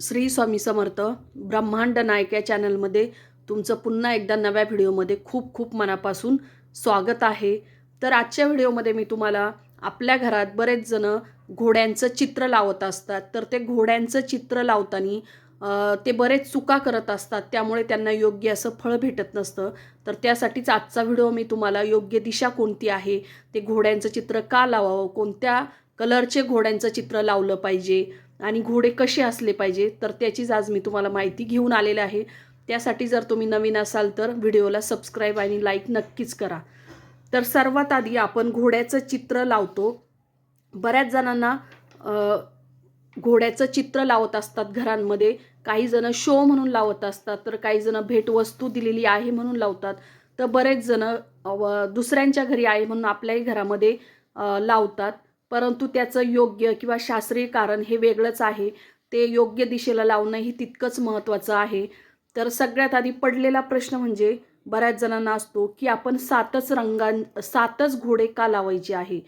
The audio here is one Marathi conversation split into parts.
श्री स्वामी समर्थ ब्रह्मांड नायक या चॅनलमध्ये तुमचं पुन्हा एकदा नव्या व्हिडिओमध्ये खूप खूप मनापासून स्वागत आहे. तर आजच्या व्हिडिओमध्ये मी तुम्हाला आपल्या घरात बरेच जण घोड्यांचं चित्र लावत असतात. तर ते घोड्यांचं चित्र लावताना ते बरेच चुका करत असतात. त्यामुळे त्यांना योग्य असं फळ भेटत नसतं. तर त्यासाठीच आजचा व्हिडिओ मी तुम्हाला योग्य दिशा कोणती आहे ते घोड्यांचं चित्र का लावावं कोणत्या कलरचे घोड्यांचं चित्र लावलं पाहिजे आणि घोडे कसे असले पाहिजे तर त्याचीच आज मी तुम्हाला माहिती घेऊन आलेले आहे. त्यासाठी जर तुम्ही नवीन असाल तर व्हिडिओला सबस्क्राईब आणि लाईक नक्कीच करा. तर सर्वात आधी आपण घोड्याचं चित्र लावतो. बऱ्याच जणांना घोड्याचं चित्र लावत असतात घरांमध्ये. काही जण शो म्हणून लावत असतात तर काही जण भेटवस्तू दिलेली आहे म्हणून लावतात. तर बरेच जण दुसऱ्यांच्या घरी आहे म्हणून आपल्याही घरामध्ये लावतात. परंतु त्याचं योग्य किंवा शास्त्रीय कारण हे वेगळंच आहे. ते योग्य दिशेला लावणं ही तितकंच महत्त्वाचं आहे. तर सगळ्यात आधी पडलेला प्रश्न म्हणजे बऱ्याच जणांना असतो की आपण सातच रंगां सातच घोडे का लावायचे आहे?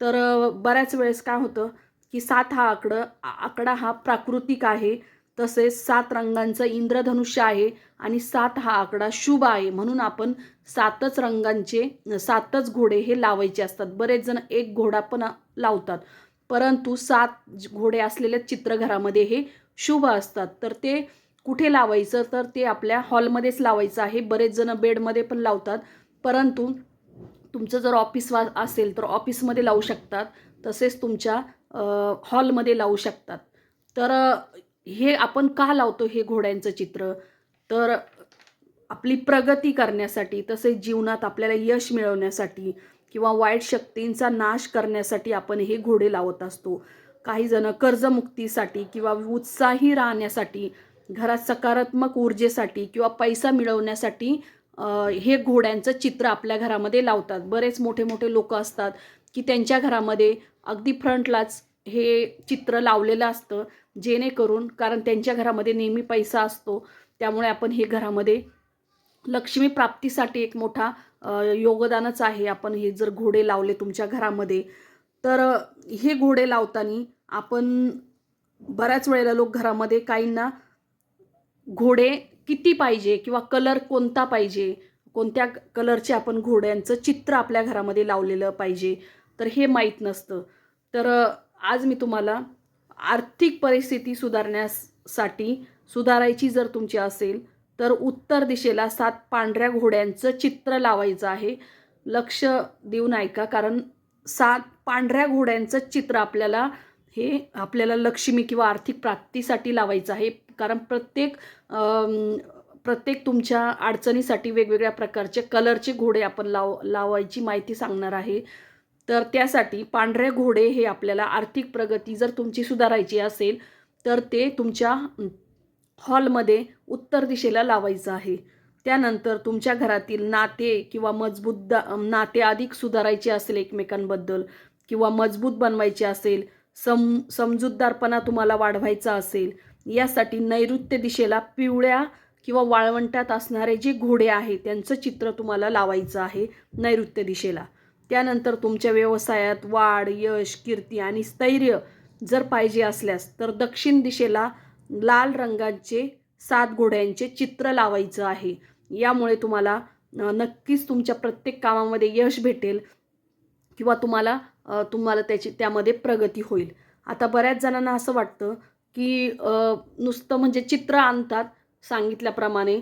तर बऱ्याच वेळेस काय होतं की सात हा आकडं आकडा हा प्राकृतिक आहे. तसेच सात रंगांचं इंद्रधनुष्य आहे आणि सात हा आकडा शुभ आहे. म्हणून आपण सातच रंगांचे सातच घोडे हे लावायचे असतात. बरेच जण एक घोडा पण लावतात. परंतु सात घोडे असलेल्या चित्रघरामध्ये हे शुभ असतात. तर ते कुठे लावायचं? तर ते आपल्या हॉलमध्येच लावायचं आहे. बरेच जण बेडमध्ये पण लावतात. परंतु तुमचं जर ऑफिस वा असेल तर ऑफिसमध्ये लावू शकतात. तसेच तुमच्या हॉलमध्ये लावू शकतात. तर हे आपण का लावतो हे घोड्यांचं चित्र? तर आपली प्रगती करण्यासाठी तसेच जीवनात आपल्याला यश मिळवण्यासाठी किंवा वाईट शक्तींचा नाश करण्यासाठी आपण हे घोडे लावत असतो. काही जण कर्जमुक्तीसाठी किंवा उत्साही राहण्यासाठी घरात सकारात्मक ऊर्जेसाठी किंवा पैसा मिळवण्यासाठी हे घोड्यांचं चित्र आपल्या घरामध्ये लावतात. बरेच मोठे मोठे लोक असतात की त्यांच्या घरामध्ये अगदी फ्रंटलाच हे चित्र लावलेलं असतं जेणेकरून कारण त्यांच्या घरामध्ये नेहमी पैसा असतो त्यामुळे आपण हे घरामध्ये लक्ष्मी प्राप्तीसाठी एक मोठा योगदानच आहे. आपण हे जर घोडे लावले तुमच्या घरामध्ये तर हे घोडे लावताना आपण बऱ्याच वेळेला लोक घरामध्ये काहींना घोडे किती पाहिजे किंवा कलर कोणता पाहिजे कोणत्या कलरचे आपण घोड्यांचं चित्र आपल्या घरामध्ये लावलेलं पाहिजे तर हे माहीत नसतं. तर आज मी तुम्हाला आर्थिक परिस्थिती सुधारण्यासाठी सुधारायची जर तुमची असेल तर उत्तर दिशेला सात पांढऱ्या घोड्यांचं चित्र लावायचं आहे. लक्ष देऊन ऐका कारण सात पांढऱ्या घोड्यांचं चित्र आपल्याला हे आपल्याला लक्ष्मी किंवा आर्थिक प्राप्तीसाठी लावायचं आहे. कारण प्रत्येक प्रत्येक तुमच्या अडचणीसाठी वेगवेगळ्या प्रकारचे कलरचे घोडे आपण लाव लावायची माहिती सांगणार आहे. तर त्यासाठी पांढरे घोडे हे आपल्याला आर्थिक प्रगती जर तुमची सुधारायची असेल तर ते तुमच्या हॉलमध्ये उत्तर दिशेला लावायचं आहे. त्यानंतर तुमच्या घरातील नाते किंवा मजबूत दा- नाते अधिक सुधारायचे असेल एकमेकांबद्दल किंवा मजबूत बनवायचे असेल सम समजूतदारपणा तुम्हाला वाढवायचा असेल यासाठी नैऋत्य दिशेला पिवळ्या किंवा वाळवंटात असणारे जे घोडे आहे त्यांचं चित्र तुम्हाला लावायचं आहे नैऋत्य दिशेला. त्यानंतर तुमच्या व्यवसायात वाढ यश कीर्ती आणि स्थैर्य जर पाहिजे असल्यास तर दक्षिण दिशेला लाल रंगाचे सात घोड्यांचे चित्र लावायचं आहे. यामुळे तुम्हाला नक्कीच तुमच्या प्रत्येक कामामध्ये यश भेटेल किंवा तुम्हाला तुम्हाला त्याची त्यामध्ये प्रगती होईल. आता बऱ्याच जणांना असं वाटतं की नुसतं म्हणजे चित्र आणतात सांगितल्याप्रमाणे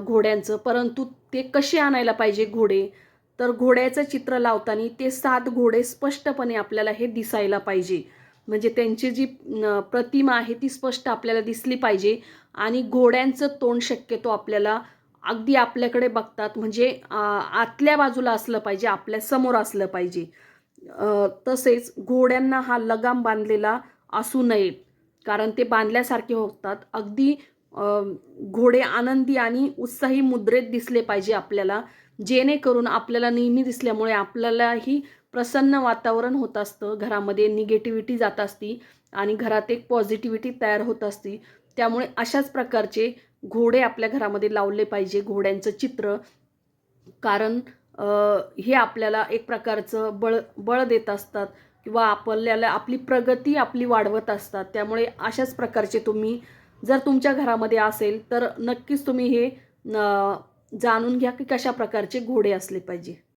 घोड्यांचं परंतु ते कसे आणायला पाहिजे घोडे? तर घोड्याचं चित्र लावताना ते सात घोडे स्पष्टपणे आपल्याला हे दिसायला पाहिजे. म्हणजे त्यांची जी प्रतिमा आहे ती स्पष्ट आपल्याला दिसली पाहिजे आणि घोड्यांचं तोंड शक्यतो आपल्याला अगदी आपल्याकडे बघतात. म्हणजे आतल्या बाजूला असलं पाहिजे आपल्यासमोर असलं पाहिजे. तसेच घोड्यांना हा लगाम बांधलेला असू नये. कारण ते बांधल्यासारखे होतात. अगदी घोडे आनंदी आणि उत्साही मुद्रेत दिसले पाहिजे आपल्याला. जेणेकरून आपल्याला नेहमी दिसल्यामुळे आपल्यालाही प्रसन्न वातावरण होत असतं. घरामध्ये निगेटिव्हिटी जात असती आणि घरात एक पॉझिटिव्हिटी तयार होत असती. त्यामुळे अशाच प्रकारचे घोडे आपल्या घरामध्ये लावले पाहिजे घोड्यांचं चित्र. कारण हे आपल्याला एक प्रकारचं बळ बळ देत असतात किंवा आपल्याला आपली प्रगती आपली वाढवत असतात. त्यामुळे अशाच प्रकारचे तुम्ही जर तुमच्या घरामध्ये असेल तर नक्कीच तुम्ही हे जाणून घ्या की कशा प्रकारचे घोडे असले पाहिजे.